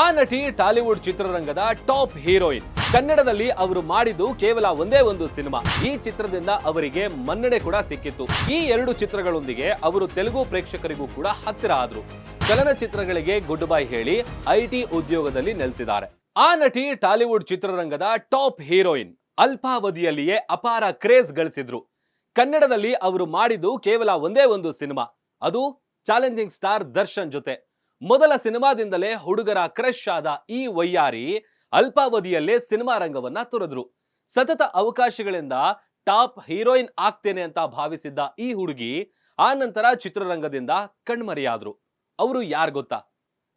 ಆ ನಟಿ ಟಾಲಿವುಡ್ ಚಿತ್ರರಂಗದ ಟಾಪ್ ಹೀರೋಯಿನ್. ಕನ್ನಡದಲ್ಲಿ ಅವರು ಮಾಡಿದ್ದು ಕೇವಲ ಒಂದೇ ಒಂದು ಸಿನಿಮಾ. ಈ ಚಿತ್ರದಿಂದ ಅವರಿಗೆ ಮನ್ನಣೆ ಕೂಡ ಸಿಕ್ಕಿತ್ತು. ಈ ಎರಡು ಚಿತ್ರಗಳೊಂದಿಗೆ ಅವರು ತೆಲುಗು ಪ್ರೇಕ್ಷಕರಿಗೂ ಕೂಡ ಹತ್ತಿರ ಆದ್ರು. ಚಲನಚಿತ್ರಗಳಿಗೆ ಗುಡ್ ಬೈ ಹೇಳಿ ಐಟಿ ಉದ್ಯೋಗದಲ್ಲಿ ನೆಲೆಸಿದ್ದಾರೆ. ಆ ನಟಿ ಟಾಲಿವುಡ್ ಚಿತ್ರರಂಗದ ಟಾಪ್ ಹೀರೋಯಿನ್. ಅಲ್ಪಾವಧಿಯಲ್ಲಿಯೇ ಅಪಾರ ಕ್ರೇಜ್ ಗಳಿಸಿದ್ರು. ಕನ್ನಡದಲ್ಲಿ ಅವರು ಮಾಡಿದ್ದು ಕೇವಲ ಒಂದೇ ಒಂದು ಸಿನಿಮಾ. ಅದು ಚಾಲೆಂಜಿಂಗ್ ಸ್ಟಾರ್ ದರ್ಶನ್ ಜೊತೆ. ಮೊದಲ ಸಿನಿಮಾದಿಂದಲೇ ಹುಡುಗರ ಕ್ರಶ್ ಆದ ಈ ವಯ್ಯಾರಿ ಅಲ್ಪಾವಧಿಯಲ್ಲೇ ಸಿನಿಮಾ ರಂಗವನ್ನ ತೊರೆದ್ರು. ಸತತ ಅವಕಾಶಗಳಿಂದ ಟಾಪ್ ಹೀರೋಯಿನ್ ಆಗ್ತೇನೆ ಅಂತ ಭಾವಿಸಿದ್ದ ಈ ಹುಡುಗಿ ಆ ನಂತರ ಚಿತ್ರರಂಗದಿಂದ ಕಣ್ಮರೆಯಾದ್ರು. ಅವರು ಯಾರು ಗೊತ್ತಾ?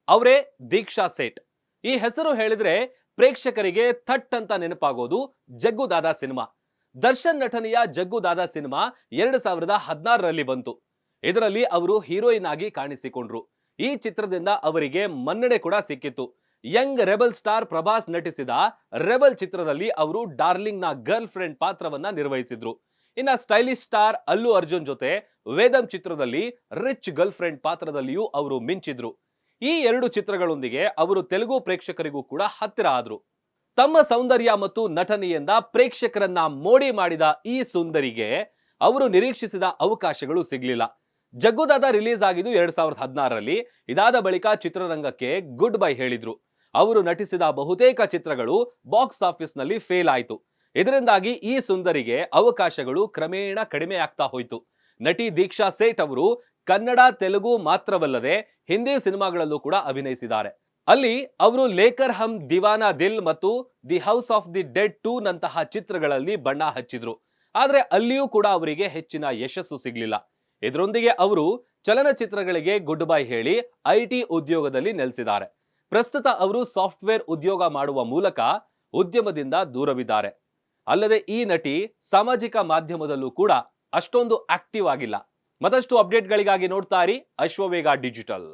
ಅವರೇ ದೀಕ್ಷಾ ಸೇಠ್. ಈ ಹೆಸರು ಹೇಳಿದ್ರೆ ಪ್ರೇಕ್ಷಕರಿಗೆ ಥಟ್ ಅಂತ ನೆನಪಾಗೋದು ಜಗ್ಗು ದಾದಾ ಸಿನಿಮಾ. ದರ್ಶನ್ ನಟನೆಯ ಜಗ್ಗು ದಾದಾ ಸಿನಿಮಾ ಎರಡು ಸಾವಿರದ ಹದಿನಾರರಲ್ಲಿ ಬಂತು. ಇದರಲ್ಲಿ ಅವರು ಹೀರೋಯಿನ್ ಆಗಿ ಕಾಣಿಸಿಕೊಂಡ್ರು. ಈ ಚಿತ್ರದಿಂದ ಅವರಿಗೆ ಮನ್ನಣೆ ಕೂಡ ಸಿಕ್ಕಿತ್ತು. ಯಂಗ್ ರೆಬಲ್ ಸ್ಟಾರ್ ಪ್ರಭಾಸ್ ನಟಿಸಿದ ರೆಬಲ್ ಚಿತ್ರದಲ್ಲಿ ಅವರು ಡಾರ್ಲಿಂಗ್ನ ಗರ್ಲ್ ಫ್ರೆಂಡ್ ಪಾತ್ರವನ್ನ ನಿರ್ವಹಿಸಿದ್ರು. ಇನ್ನ ಸ್ಟೈಲಿಶ್ ಸ್ಟಾರ್ ಅಲ್ಲು ಅರ್ಜುನ್ ಜೊತೆ ವೇದಂ ಚಿತ್ರದಲ್ಲಿ ರಿಚ್ ಗರ್ಲ್ ಫ್ರೆಂಡ್ ಪಾತ್ರದಲ್ಲಿಯೂ ಅವರು ಮಿಂಚಿದ್ರು. ಈ ಎರಡು ಚಿತ್ರಗಳೊಂದಿಗೆ ಅವರು ತೆಲುಗು ಪ್ರೇಕ್ಷಕರಿಗೂ ಕೂಡ ಹತ್ತಿರ ಆದ್ರು. ತಮ್ಮ ಸೌಂದರ್ಯ ಮತ್ತು ನಟನೆಯಿಂದ ಪ್ರೇಕ್ಷಕರನ್ನ ಮೋಡಿ ಮಾಡಿದ ಈ ಸುಂದರಿಗೆ ಅವರು ನಿರೀಕ್ಷಿಸಿದ ಅವಕಾಶಗಳು ಸಿಗ್ಲಿಲ್ಲ. ಜಗ್ಗುದಾದ ರಿಲೀಸ್ ಆಗಿದ್ದು ಎರಡ್ ಸಾವಿರದ ಹದಿನಾರರಲ್ಲಿ. ಇದಾದ ಬಳಿಕ ಚಿತ್ರರಂಗಕ್ಕೆ ಗುಡ್ ಬೈ ಹೇಳಿದ್ರು. ಅವರು ನಟಿಸಿದ ಬಹುತೇಕ ಚಿತ್ರಗಳು ಬಾಕ್ಸ್ ಆಫೀಸ್ನಲ್ಲಿ ಫೇಲ್ ಆಯಿತು. ಇದರಿಂದಾಗಿ ಈ ಸುಂದರಿಗೆ ಅವಕಾಶಗಳು ಕ್ರಮೇಣ ಕಡಿಮೆ ಆಗ್ತಾ ಹೋಯಿತು. ನಟಿ ದೀಕ್ಷಾ ಸೇಠ್ ಅವರು ಕನ್ನಡ, ತೆಲುಗು ಮಾತ್ರವಲ್ಲದೆ ಹಿಂದಿ ಸಿನಿಮಾಗಳಲ್ಲೂ ಕೂಡ ಅಭಿನಯಿಸಿದ್ದಾರೆ. ಅಲ್ಲಿ ಅವರು ಲೇಕರ್ ಹಮ್ ದಿವಾನಾ ದಿಲ್ ಮತ್ತು the house of the dead two ನಂತಹ ಚಿತ್ರಗಳಲ್ಲಿ ಬಣ್ಣ ಹಚ್ಚಿದ್ರು. ಆದ್ರೆ ಅಲ್ಲಿಯೂ ಕೂಡ ಅವರಿಗೆ ಹೆಚ್ಚಿನ ಯಶಸ್ಸು ಸಿಗ್ಲಿಲ್ಲ. ಇದರೊಂದಿಗೆ ಅವರು ಚಲನಚಿತ್ರಗಳಿಗೆ ಗುಡ್ ಬೈ ಹೇಳಿ ಐಟಿ ಉದ್ಯೋಗದಲ್ಲಿ ನೆಲೆಸಿದ್ದಾರೆ. ಪ್ರಸ್ತುತ ಅವರು ಸಾಫ್ಟ್ವೇರ್ ಉದ್ಯೋಗ ಮಾಡುವ ಮೂಲಕ ಉದ್ಯಮದಿಂದ ದೂರವಿದ್ದಾರೆ. ಅಲ್ಲದೆ ಈ ನಟಿ ಸಾಮಾಜಿಕ ಮಾಧ್ಯಮದಲ್ಲೂ ಕೂಡ ಅಷ್ಟೊಂದು ಆಕ್ಟಿವ್ ಆಗಿಲ್ಲ. ಮತ್ತಷ್ಟು ಅಪ್ಡೇಟ್ಗಳಿಗಾಗಿ ನೋಡ್ತಾ ಇರಿ ಅಶ್ವವೇಗ ಡಿಜಿಟಲ್.